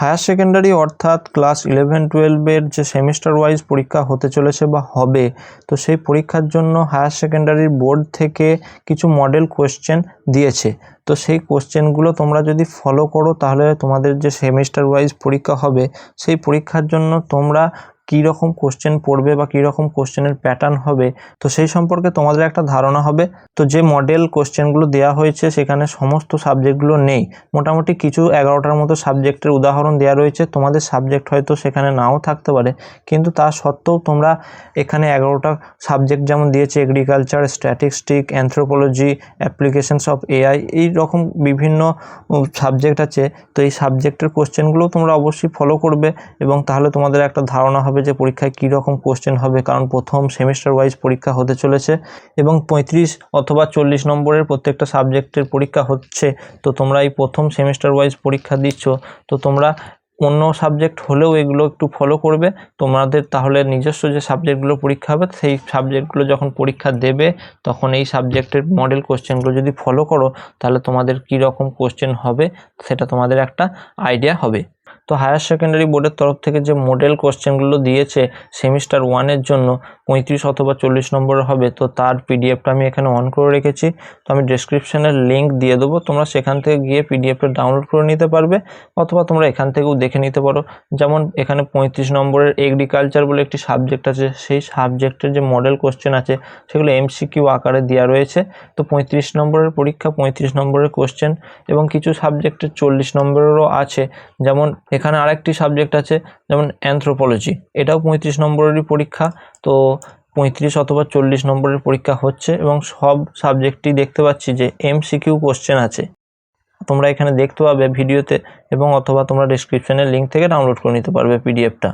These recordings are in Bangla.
হায়ার সেকেন্ডারি অর্থাৎ ক্লাস ইলেভেন টুয়েলভের যে সেমিস্টার ওয়াইজ পরীক্ষা হতে চলেছে বা হবে, তো সেই পরীক্ষার জন্য হায়ার সেকেন্ডারির বোর্ড থেকে কিছু মডেল কোয়েশ্চেন দিয়েছে। তো সেই কোশ্চেনগুলো তোমরা যদি ফলো করো, তাহলে তোমাদের যে সেমিস্টার ওয়াইজ পরীক্ষা হবে, সেই পরীক্ষার জন্য তোমরা কী রকম কোশ্চেন পড়বে বা কী রকম কোশ্চেনের প্যাটার্ন হবে, তো সেই সম্পর্কে তোমাদের একটা ধারণা হবে। তো যে মডেল কোশ্চেনগুলো দেওয়া হয়েছে, সেখানে সমস্ত সাবজেক্টগুলো নেই। মোটামুটি কিছু এগারোটার মতো সাবজেক্টের উদাহরণ দেওয়া রয়েছে। তোমাদের সাবজেক্ট হয়তো সেখানে নাও থাকতে পারে, কিন্তু তা সত্ত্বেও তোমরা এখানে এগারোটা সাবজেক্ট যেমন দিয়েছে agriculture statistic anthropology applications of AI এই রকম বিভিন্ন সাবজেক্ট আছে। তো এই সাবজেক্টের কোশ্চেনগুলো তোমরা অবশ্যই ফলো করবে এবং তাহলে তোমাদের একটা ধারণা হবে যে পরীক্ষায় কী রকম কোশ্চেন হবে, কারণ প্রথম সেমিস্টার ওয়াইজ পরীক্ষা হতে চলেছে এবং পঁয়ত্রিশ অথবা চল্লিশ নম্বরের প্রত্যেকটা সাবজেক্টের পরীক্ষা হচ্ছে। তো তোমরা এই প্রথম সেমিস্টার ওয়াইজ পরীক্ষা দিচ্ছ, তো তোমরা অন্য সাবজেক্ট হলেও এগুলো একটু ফলো করবে। তোমাদের তাহলে নিজস্ব যে সাবজেক্টগুলো পরীক্ষা হবে, সেই সাবজেক্টগুলো যখন পরীক্ষা দেবে, তখন এই সাবজেক্টের মডেল কোশ্চেনগুলো যদি ফলো করো, তাহলে তোমাদের কী রকম কোশ্চেন হবে, সেটা তোমাদের একটা আইডিয়া হবে। তো হায়ার সেকেন্ডারি বোর্ডের তরফ থেকে যে মডেল কোশ্চেনগুলো দিয়েছে সেমিস্টার ওয়ানের জন্য, পঁয়ত্রিশ অথবা চল্লিশ নম্বরের হবে, তো তার পিডিএফটা আমি এখানে অন করে রেখেছি। তো আমি ডেসক্রিপশানের লিঙ্ক দিয়ে দেবো, তোমরা সেখান থেকে গিয়ে পিডিএফটা ডাউনলোড করে নিতে পারবে, অথবা তোমরা এখান থেকেও দেখে নিতে পারো। যেমন এখানে পঁয়ত্রিশ নম্বরের এগ্রিকালচার বলে একটি সাবজেক্ট আছে, সেই সাবজেক্টের যে মডেল কোশ্চেন আছে, সেগুলো এমসিকিউ আকারে দেওয়া রয়েছে। তো পঁয়ত্রিশ নম্বরের পরীক্ষা, পঁয়ত্রিশ নম্বরের কোশ্চেন এবং কিছু সাবজেক্টের চল্লিশ নম্বরেরও আছে। যেমন এখানে আরেকটি সাবজেক্ট আছে, যেমন অ্যান্থ্রোপোলজি এটাও পঁয়ত্রিশ নম্বরেরই পরীক্ষা, তো পঁয়ত্রিশ অথবা চল্লিশ নম্বরের পরীক্ষা হচ্ছে এবং সব সাবজেক্টই দেখতে পাচ্ছি যে এম সিকিউ কোশ্চেন আছে। তোমরা এখানে দেখতে পাবে ভিডিওতে এবং অথবা তোমরা ডিসক্রিপশানের লিঙ্ক থেকে ডাউনলোড করে নিতে পারবে পিডিএফটা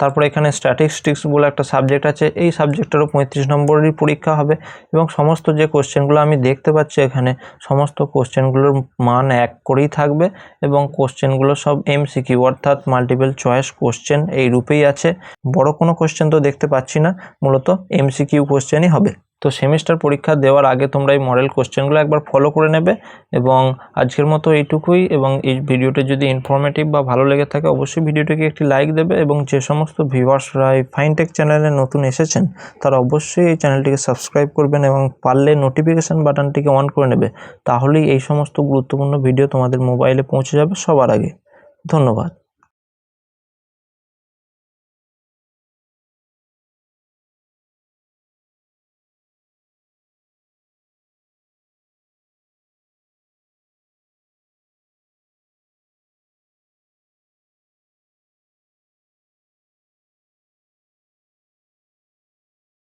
তারপরে এখানে স্ট্যাটিস্টিক্স বলে একটা সাবজেক্ট আছে। এই সাবজেক্টেরও পঁয়ত্রিশ নম্বরেরই পরীক্ষা হবে এবং সমস্ত যে কোশ্চেনগুলো আমি দেখতে পাচ্ছি এখানে, সমস্ত কোশ্চেনগুলোর মান এক করেই থাকবে এবং কোশ্চেনগুলো সব এমসিকিউ অর্থাৎ মাল্টিপেল চয়েস কোশ্চেন এই রূপেই আছে। বড় কোনো কোশ্চেন তো দেখতে পাচ্ছি না, মূলত এমসিকিউ কোশ্চেনই হবে। তো সেমিস্টার পরীক্ষা দেওয়ার আগে তোমরা এই মডেল কোশ্চেনগুলো একবার ফলো করে নেবে এবং আজকের মতো এইটুকুই এবং এই ভিডিওটি যদি ইনফরমেটিভ বা ভালো লেগে থাকে অবশ্যই ভিডিওটিকে একটি লাইক দেবে এবং যে সমস্ত ভিউয়ার্সরা এই ফাইনটেক চ্যানেলে নতুন এসেছেন, তারা অবশ্যই এই চ্যানেলটিকে সাবস্ক্রাইব করবেন এবং পারলে নোটিফিকেশান বাটনটিকে অন করে নেবে। তাহলেই এই সমস্ত গুরুত্বপূর্ণ ভিডিও তোমাদের মোবাইলে পৌঁছে যাবে সবার আগে। ধন্যবাদ।